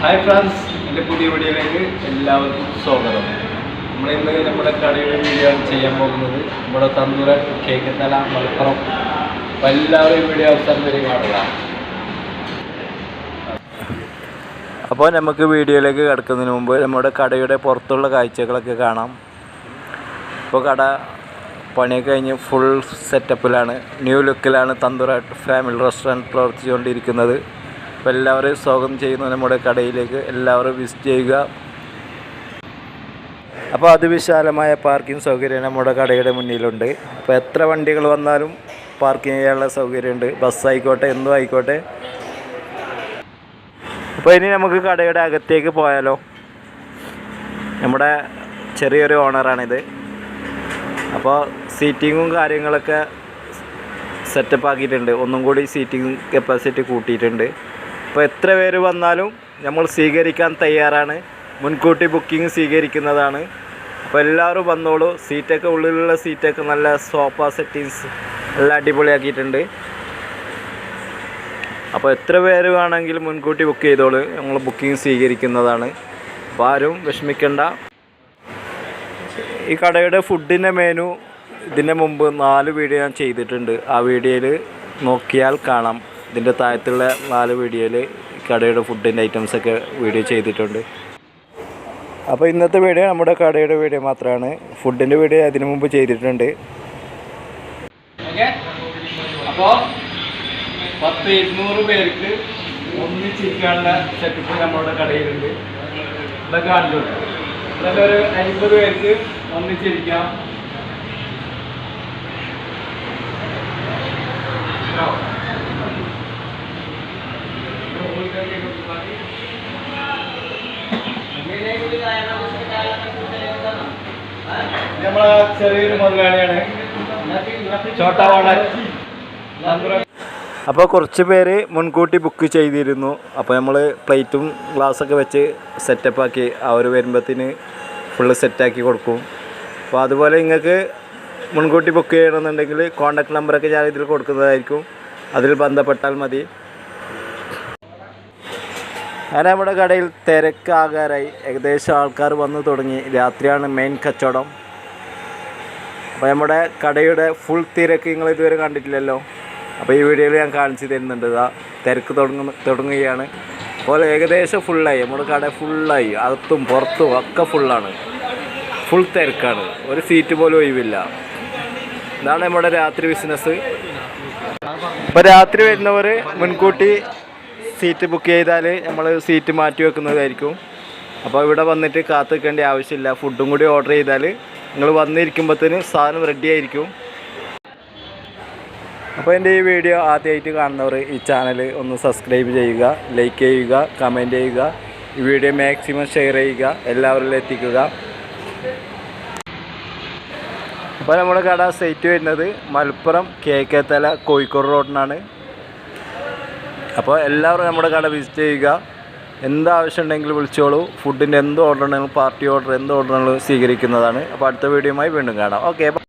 Hi friends എന്റെ പുതിയ വീഡിയോയിലേക്ക് എല്ലാവർക്കും സ്വാഗതം. നമ്മൾ ഇന്ന് നമ്മുടെ കടയുടെ വീഡിയോ ആണ് ചെയ്യാൻ പോകുന്നത് നമ്മുടെ തന്നൂര കേക്ക് തല മലപ്പുറം. അപ്പോൾ എല്ലാവരും വീഡിയോ അവസാനം വരെ കാണുക. അപ്പോൾ നമുക്ക് വീഡിയോയിലേക്ക് കിടക്കുന്നതിന് മുമ്പ് നമ്മുടെ കടയുടെ പുറത്തുള്ള കാഴ്ചകളൊക്കെ കാണാം. ഇപ്പോൾ കട പണി കഴിഞ്ഞ് ഫുൾ സെറ്റപ്പിലാണ് ന്യൂ ലുക്കിലാണ് തന്തുറ ഫാമിലി റെസ്റ്റോറന്റ് പ്രവർത്തിച്ചുകൊണ്ടിരിക്കുന്നത്. അപ്പോൾ എല്ലാവരെയും സ്വാഗതം ചെയ്യുന്നു നമ്മുടെ കടയിലേക്ക്. എല്ലാവരും വിസിറ്റ് ചെയ്യുക. അപ്പോൾ അതിവിശാലമായ പാർക്കിംഗ് സൗകര്യം നമ്മുടെ കടയുടെ മുന്നിലുണ്ട്. അപ്പോൾ എത്ര വണ്ടികൾ വന്നാലും പാർക്കിംഗ് ചെയ്യാനുള്ള സൗകര്യമുണ്ട്. ബസ്സായിക്കോട്ടെ എന്തും ആയിക്കോട്ടെ. അപ്പോൾ ഇനി നമുക്ക് കടയുടെ അകത്തേക്ക് പോയാലോ? നമ്മുടെ ചെറിയൊരു ഓണറാണിത്. അപ്പോൾ സീറ്റിങ്ങും കാര്യങ്ങളൊക്കെ സെറ്റപ്പ് ആക്കിയിട്ടുണ്ട്. ഒന്നും കൂടി സീറ്റിംഗ് കപ്പാസിറ്റി കൂട്ടിയിട്ടുണ്ട്. അപ്പോൾ എത്ര പേര് വന്നാലും നമ്മൾ സ്വീകരിക്കാൻ തയ്യാറാണ്. മുൻകൂട്ടി ബുക്കിംഗ് സ്വീകരിക്കുന്നതാണ്. അപ്പോൾ എല്ലാവരും വന്നോളൂ. സീറ്റൊക്കെ ഉള്ളിലുള്ള സീറ്റൊക്കെ നല്ല സോഫ സെറ്റിങ്സ് എല്ലാം അടിപൊളിയാക്കിയിട്ടുണ്ട്. അപ്പോൾ എത്ര പേര് വേണമെങ്കിലും മുൻകൂട്ടി ബുക്ക് ചെയ്തോളൂ. നമ്മൾ ബുക്കിംഗ് സ്വീകരിക്കുന്നതാണ്. അപ്പോൾ ആരും വിഷമിക്കേണ്ട. ഈ കടയുടെ ഫുഡിന്റെ മെനു ഇതിന്റെ മുമ്പ് നാല് വീഡിയോ ഞാൻ ചെയ്തിട്ടുണ്ട്. ആ വീഡിയോയിൽ നോക്കിയാൽ കാണാം. ഇതിന്റെ താഴത്തുള്ള നാല് വീഡിയോയിൽ കടയുടെ ഫുഡിന്റെ ഐറ്റംസൊക്കെ വീഡിയോ ചെയ്തിട്ടുണ്ട്. അപ്പോൾ ഇന്നത്തെ വീഡിയോ നമ്മുടെ കടയുടെ വീഡിയോ മാത്രമാണ് ഫുഡിന്റെ വീഡിയോ അതിനു മുമ്പ് ചെയ്തിട്ടുണ്ട്. അപ്പോൾ പത്ത് ഇരുന്നൂറ് പേർക്ക് ഒന്നിച്ചിരിക്കാനുള്ള സെറ്റപ്പ് നമ്മുടെ കടയിലുണ്ട്. ഇതൊക്കെ കാണിച്ചു ഇതൊക്കെ ഒരു അൻപത് പേർക്ക് ഒന്നിച്ചിരിക്കാം. നമ്മളെ ചെറിയൊരു മുതലാളിയാണ്. അപ്പോൾ കുറച്ച് പേര് മുൻകൂട്ടി ബുക്ക് ചെയ്തിരുന്നു. അപ്പോൾ നമ്മൾ പ്ലേറ്റും ഗ്ലാസ്സൊക്കെ വെച്ച് സെറ്റപ്പാക്കി അവർ വരുമ്പത്തിന് ഫുള്ള് സെറ്റാക്കി കൊടുക്കും. അപ്പോൾ അതുപോലെ നിങ്ങൾക്ക് മുൻകൂട്ടി ബുക്ക് ചെയ്യണമെന്നുണ്ടെങ്കിൽ കോൺടാക്ട് നമ്പറൊക്കെ ഞാൻ ഇതിൽ കൊടുക്കുന്നതായിരിക്കും. അതിൽ ബന്ധപ്പെട്ടാൽ മതി. അങ്ങനെ നമ്മുടെ കടയിൽ തിരക്കാകാറായി. ഏകദേശം ആൾക്കാർ വന്നു തുടങ്ങി. രാത്രിയാണ് മെയിൻ കച്ചവടം. അപ്പോൾ നമ്മുടെ കടയുടെ ഫുൾ തിരക്ക് നിങ്ങൾ ഇതുവരെ കണ്ടിട്ടില്ലല്ലോ. അപ്പോൾ ഈ വീഡിയോയിൽ ഞാൻ കാണിച്ചു തരുന്നുണ്ട്. ഇതാ തിരക്ക് തുടങ്ങുന്ന തുടങ്ങുകയാണ്. അപ്പോൾ ഏകദേശം ഫുള്ളായി നമ്മുടെ കട ഫുള്ളായി അകത്തും പുറത്തും ഒക്കെ ഫുള്ളാണ് ഫുൾ തിരക്കാണ്. ഒരു സീറ്റ് പോലും ഒഴിവില്ല. ഇതാണ് നമ്മുടെ രാത്രി ബിസിനസ് ഇപ്പോൾ രാത്രി വരുന്നവർ മുൻകൂട്ടി സീറ്റ് ബുക്ക് ചെയ്താൽ നമ്മൾ സീറ്റ് മാറ്റി വെക്കുന്നതായിരിക്കും. അപ്പോൾ ഇവിടെ വന്നിട്ട് കാത്തു നിൽക്കേണ്ട ആവശ്യമില്ല. ഫുഡും കൂടി ഓർഡർ ചെയ്താൽ നിങ്ങൾ വന്നിരിക്കുമ്പോഴത്തേന് സാധനം റെഡി ആയിരിക്കും. അപ്പോൾ എന്റെ ഈ വീഡിയോ ആദ്യമായിട്ട് കാണുന്നവർ ഈ ചാനൽ ഒന്ന് സബ്സ്ക്രൈബ് ചെയ്യുക ലൈക്ക് ചെയ്യുക കമന്റ് ചെയ്യുക ഈ വീഡിയോ മാക്സിമം ഷെയർ ചെയ്യുക എല്ലാവരിലും എത്തിക്കുക. അപ്പോൾ നമ്മുടെ കട സൈറ്റ് വരുന്നത് മലപ്പുറം കേക്കേത്തല കോഴിക്കോട് റോഡിനാണ് അപ്പോൾ എല്ലാവരും നമ്മുടെ കട വിസിറ്റ് ചെയ്യുക. എന്ത് ആവശ്യം ഉണ്ടെങ്കിലും വിളിച്ചോളൂ ഫുഡിന്റെ എന്ത് ഓർഡർ ഉണ്ടെങ്കിലും പാർട്ടി ഓർഡർ എന്ത് ഓർഡർ ഉണ്ടെങ്കിലും സ്വീകരിക്കുന്നതാണ്. അപ്പോൾ അടുത്ത വീഡിയോയുമായി വീണ്ടും കാണാം. ഓക്കെ